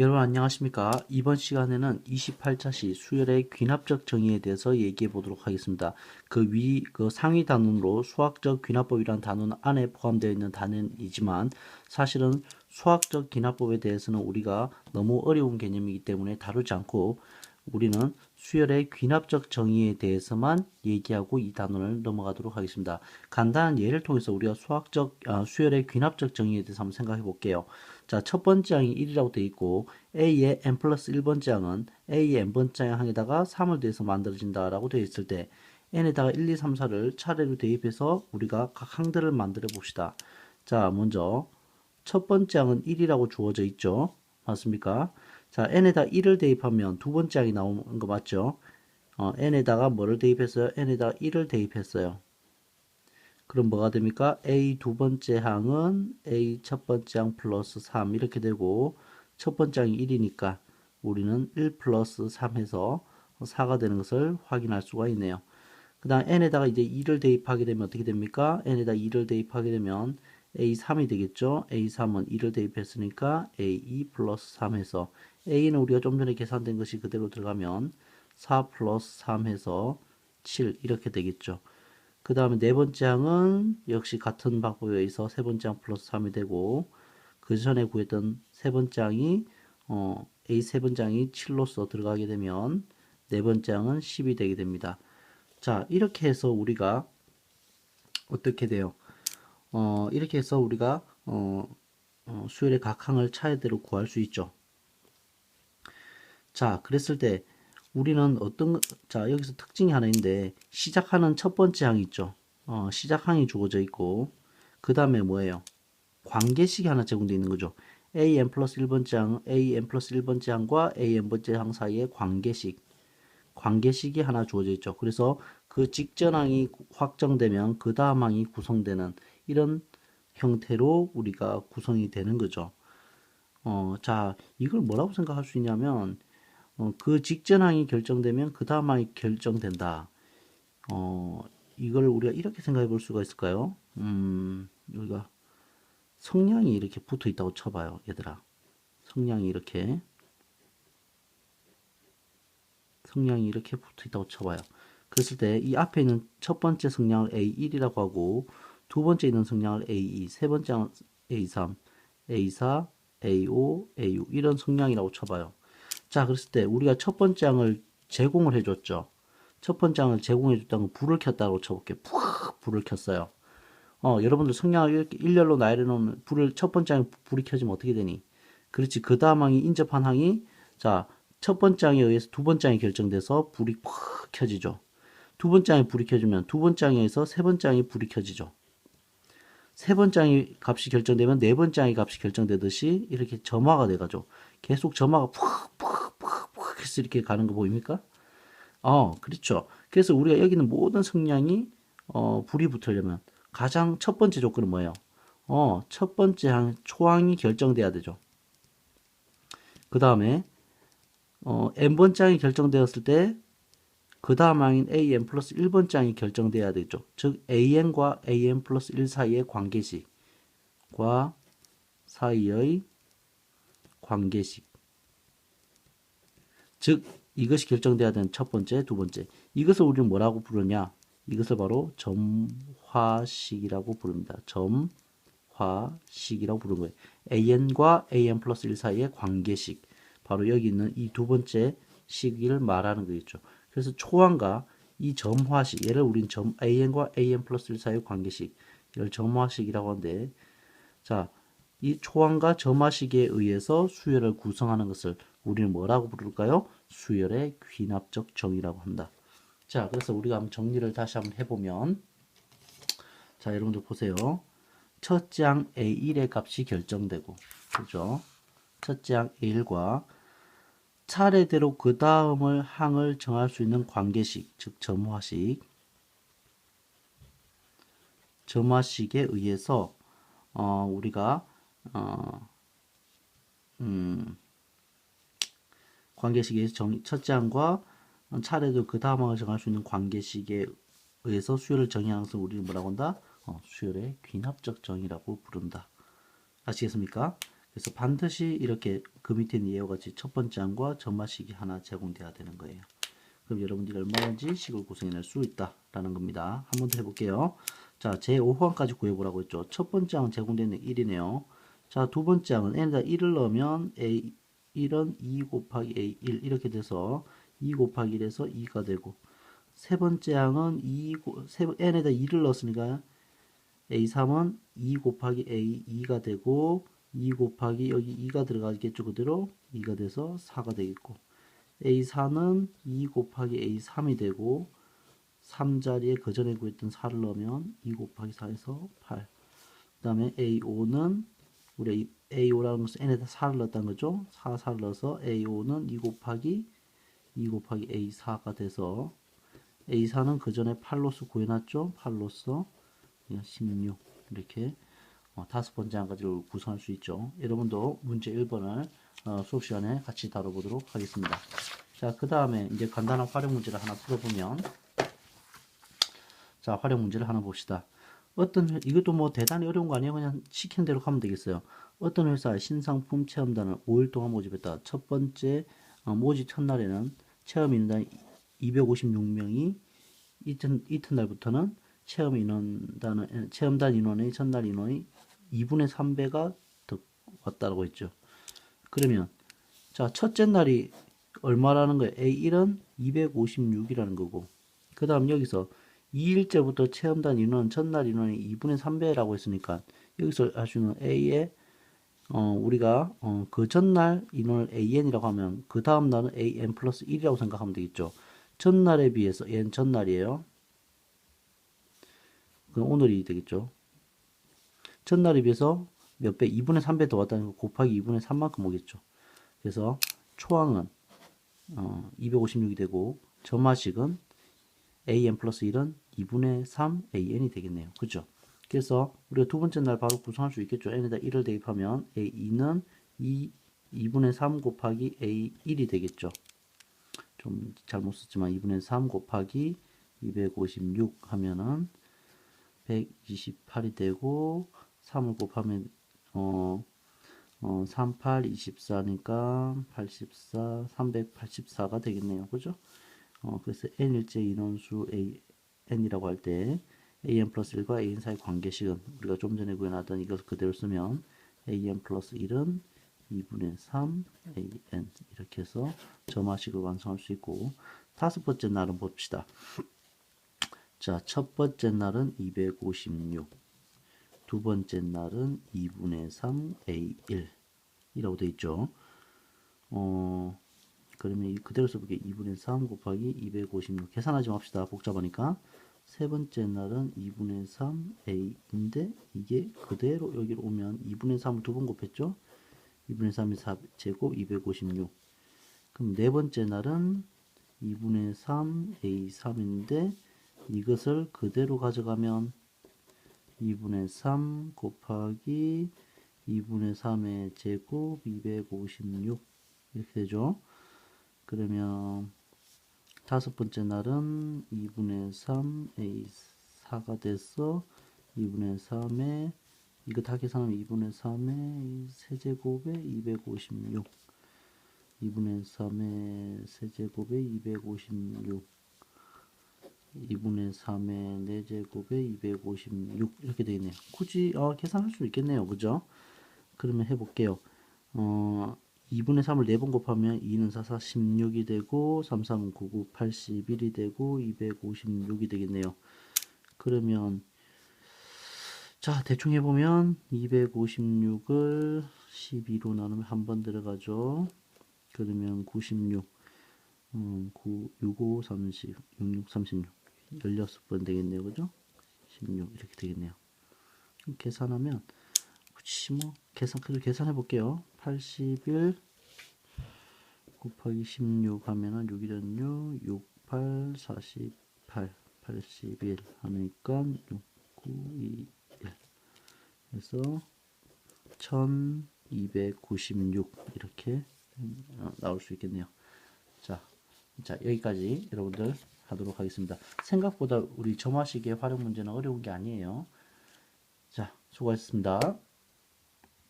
여러분 안녕하십니까? 이번 시간에는 28자시 수열의 귀납적 정의에 대해서 얘기해 보도록 하겠습니다. 그 위 그 상위 단원으로 수학적 귀납법이라는 단원 안에 포함되어 있는 단원이지만 사실은 수학적 귀납법에 대해서는 우리가 너무 어려운 개념이기 때문에 다루지 않고 우리는 수열의 귀납적 정의에 대해서만 얘기하고 이 단원을 넘어가도록 하겠습니다. 간단한 예를 통해서 우리가 수학적 아, 수열의 귀납적 정의에 대해서 한번 생각해 볼게요. 자, 첫 번째 항이 1이라고 되어 있고 A의 n 플러스 1번째 항은 A의 n번째 항에다가 3을 더해서 만들어진다라고 되어 있을 때 n에다가 1, 2, 3, 4를 차례로 대입해서 우리가 각 항들을 만들어 봅시다. 자, 먼저 첫 번째 항은 1이라고 주어져 있죠. 맞습니까? 자, n에다 1을 대입하면 두 번째 항이 나오는 거 맞죠? 어, n에다가 뭐를 대입했어요? n에다가 1을 대입했어요. 그럼 뭐가 됩니까? A 두 번째 항은 A 첫 번째 항 플러스 3 이렇게 되고 첫 번째 항이 1이니까 우리는 1 플러스 3 해서 4가 되는 것을 확인할 수가 있네요. 그 다음 n에다가 이제 2를 대입하게 되면 어떻게 됩니까? n에다 2를 대입하게 되면 a3이 되겠죠. a3은 2를 대입했으니까 a2 플러스 3 해서 a는 우리가 좀 전에 계산된 것이 그대로 들어가면 4 플러스 3 해서 7 이렇게 되겠죠. 그 다음에 네 번째 항은 역시 같은 방법에 의해서 세 번째 항 플러스 3이 되고 그 전에 구했던 세 번째 항이 어, A 세 번째 항이 7로서 들어가게 되면 네 번째 항은 10이 되게 됩니다. 자 이렇게 해서 우리가 어떻게 돼요? 어, 이렇게 해서 우리가 어, 어, 수열의 각 항을 차례대로 구할 수 있죠. 자 그랬을 때 우리는 어떤 자 여기서 특징이 하나 있는데 시작하는 첫 번째 항이 있죠. 어, 시작 항이 주어져 있고 그 다음에 뭐예요? 관계식이 하나 제공되어 있는 거죠. an 플러스 1번째 항, an 플러스 1번째 항과 an번째 항 사이의 관계식 관계식이 하나 주어져 있죠. 그래서 그 직전 항이 확정되면 그 다음 항이 구성되는 이런 형태로 우리가 구성이 되는 거죠. 어, 자, 이걸 뭐라고 생각할 수 있냐면 어, 그 직전 항이 결정되면 그 다음 항이 결정된다. 어, 이걸 우리가 이렇게 생각해 볼 수가 있을까요? 음, 여기가 성량이 이렇게 붙어 있다고 쳐봐요, 얘들아. 성량이 이렇게. 성량이 이렇게 붙어 있다고 쳐봐요. 그랬을 때 이 앞에 있는 첫 번째 성량을 A1이라고 하고 두 번째 있는 성량을 A2, 세 번째는 A3, A4, A5, A6 이런 성량이라고 쳐봐요. 자, 그랬을 때 우리가 첫 번째 항을 제공을 해줬죠. 첫 번째 항을 제공해줬다는 건 불을 켰다고 쳐볼게요. 푹 불을 켰어요. 어, 여러분들 성냥을 이렇게 일렬로 나열해놓으면 불을 첫 번째 항에 불이 켜지면 어떻게 되니? 그렇지. 그 다음 항이 인접한 항이 자, 첫 번째 항에 의해서 두 번째 항이 결정돼서 불이 푹 켜지죠. 두 번째 항이 불이 켜지면 두 번째 항에 의해서 세 번째 항이 불이 켜지죠. 세 번째 항이 값이 결정되면 네 번째 항이 값이 결정되듯이 이렇게 점화가 돼가죠. 계속 점화가 푹푹푹푹 해서 이렇게 가는 거 보입니까? 어, 그렇죠. 그래서 우리가 여기는 모든 성량이 어, 불이 붙으려면 가장 첫 번째 조건은 뭐예요? 어, 첫 번째 항, 초항이 결정돼야 되죠. 그 다음에, 어, n번째 항이 결정되었을 때, 그 다음 항인 an 플러스 1번째 항이 결정돼야 되죠. 즉, an과 an 플러스 1 사이의 관계식과 사이의 관계식. 즉, 이것이 결정돼야 되는 첫 번째, 두 번째. 이것을 우리는 뭐라고 부르냐? 이것을 바로 점화식이라고 부릅니다. 점화식이라고 부르는 거예요. an과 an 플러스 1 사이의 관계식. 바로 여기 있는 이 두 번째 식을 말하는 거겠죠. 그래서 초항과 이 점화식, 얘를 우린 점 an과 an 플러스 1 사이의 관계식, 이걸 점화식이라고 하는데, 자, 이 초항과 점화식에 의해서 수열을 구성하는 것을 우리는 뭐라고 부를까요? 수열의 귀납적 정의라고 한다. 자, 그래서 우리가 한번 정리를 다시 한번 해보면, 자, 여러분들 보세요. 첫째 항 A1의 값이 결정되고, 그죠? 첫째 항 A1과 차례대로 그 다음을 항을 정할 수 있는 관계식, 즉 점화식. 점화식에 의해서 어, 우리가 어, 음, 관계식의 정, 첫째 항과 차례도 그 다음 항을 정할 수 있는 관계식에 의해서 수열을 정의하는 것을 우리는 뭐라고 한다? 어, 수열의 귀납적 정의라고 부른다. 아시겠습니까? 그래서 반드시 이렇게 그 밑에 있는 예와 같이 첫 번째 항과 점화식이 하나 제공돼야 되는 거예요. 그럼 여러분들이 얼마든지 식을 구성해낼 수 있다라는 겁니다. 한 번 더 해볼게요. 자, 제 5호항까지 구해보라고 했죠. 첫 번째 항은 제공되는 1이네요. 자, 두 번째 항은 n에다 1을 넣으면 a 1은 2 곱하기 a 1 이렇게 돼서 2 곱하기 1에서 2가 되고 세 번째 항은 2 고, 세, n에다 2를 넣었으니까 a3은 2 곱하기 a 2가 되고 2 곱하기 여기 2가 들어가겠죠 그대로 2가 돼서 4가 되겠고 a4는 2 곱하기 a3이 되고 3자리에 그 전에 구했던 4를 넣으면 2 곱하기 4에서 8. 그 다음에 A5는 우리 A5라는 것은 n에다 4를 넣었다는 거죠. 4, 4를 넣어서 A5는 2 곱하기 2 곱하기 A4가 돼서 A4는 그 전에 8로서 구해놨죠. 8로서 16 이렇게 어, 다섯 번째 한 가지를 구성할 수 있죠. 여러분도 문제 1번을 어, 수업 시간에 같이 다뤄보도록 하겠습니다. 자, 그 다음에 이제 간단한 활용 문제를 하나 풀어보면 자, 활용 문제를 하나 봅시다. 어떤 회- 이것도 뭐 대단히 어려운 거 아니에요. 그냥 시키는 대로 하면 되겠어요. 어떤 회사 신상품 체험단을 5일 동안 모집했다. 첫 번째 어, 모집 첫날에는 체험 인원 256명이 이튿, 이튿날부터는 체험 인원단은 체험단 인원의 전날 인원이 2분의 3배가 더 왔다고 했죠. 그러면 자 첫째 날이 얼마라는 거예요? A1은 256이라는 거고 그 다음 여기서 2일째부터 체험단 인원 전날 인원이 2분의 3배라고 했으니까 여기서 있는 A의 어, 우리가 어, 그 전날 인원을 AN이라고 하면 그 다음 날은 AN 플러스 1이라고 생각하면 되겠죠. 전날에 비해서 얘는 전날이에요. 그럼 오늘이 되겠죠. 전날에 비해서 몇 배? 2분의 3배 더 왔다는 거 곱하기 2분의 3만큼 오겠죠. 그래서 초항은 어, 256이 되고 점화식은 AN 플러스 1은 2분의 3 AN이 되겠네요. 그죠? 그래서 우리가 두 번째 날 바로 구성할 수 있겠죠. n에다 1을 대입하면 A2는 2, 2분의 3 곱하기 A1이 되겠죠. 좀 잘못 썼지만 2분의 3 곱하기 256 하면은 128이 되고 3을 곱하면 어, 어 38, 24니까 84, 384가 되겠네요. 그죠? 어, 그래서 n일째 인원수 a n이라고 할 때 an 플러스 1과 an 사이 관계식은 우리가 좀 전에 구해놨던 이것을 그대로 쓰면 an 플러스 1은 2분의 3 an 이렇게 해서 점화식을 완성할 수 있고 다섯 번째 날은 봅시다. 자, 첫 번째 날은 256. 두 번째 날은 2분의 3 A1 이라고 되어 있죠. 어, 그러면 이 그대로 써볼게요. 2분의 3 곱하기 256 계산하지 맙시다. 복잡하니까 세 번째 날은 2분의 3 A인데 이게 그대로 여기로 오면 2분의 3을 두 번 곱했죠. 2분의 3이 4제곱 256 그럼 네 번째 날은 2분의 3 A3인데 이것을 그대로 가져가면 2분의 3 곱하기 2분의 3의 제곱 256 이렇게 되죠. 그러면 다섯 번째 날은 2분의 3 A4가 돼서 2분의 3에 이거 다 계산하면 2분의 3의 세제곱에 256 2분의 3의 세제곱에 256 2분의 3의 4제곱에 256 이렇게 되겠네요. 굳이 어, 계산할 수 있겠네요. 그죠? 그러면 해볼게요. 어, 2분의 3을 4번 곱하면 2는 4, 4, 16이 되고 3, 3, 9, 9, 81이 되고 256이 되겠네요. 그러면 자 대충 해보면 256을 12로 나누면 한 번 들어가죠. 그러면 96 음, 9, 65, 30, 66, 36 16번 되겠네요. 그죠? 16 이렇게 되겠네요. 계산하면 굳이 뭐 계산 그래도 계산해 볼게요. 81 곱하기 16 하면은 6 1은 6, 6, 8, 48, 81 하니까 6, 9, 2, 1 그래서 1296 이렇게 어, 나올 수 있겠네요. 자, 자 여기까지 여러분들 하도록 하겠습니다. 생각보다 우리 점화식의 활용 문제는 어려운 게 아니에요. 자, 수고하셨습니다.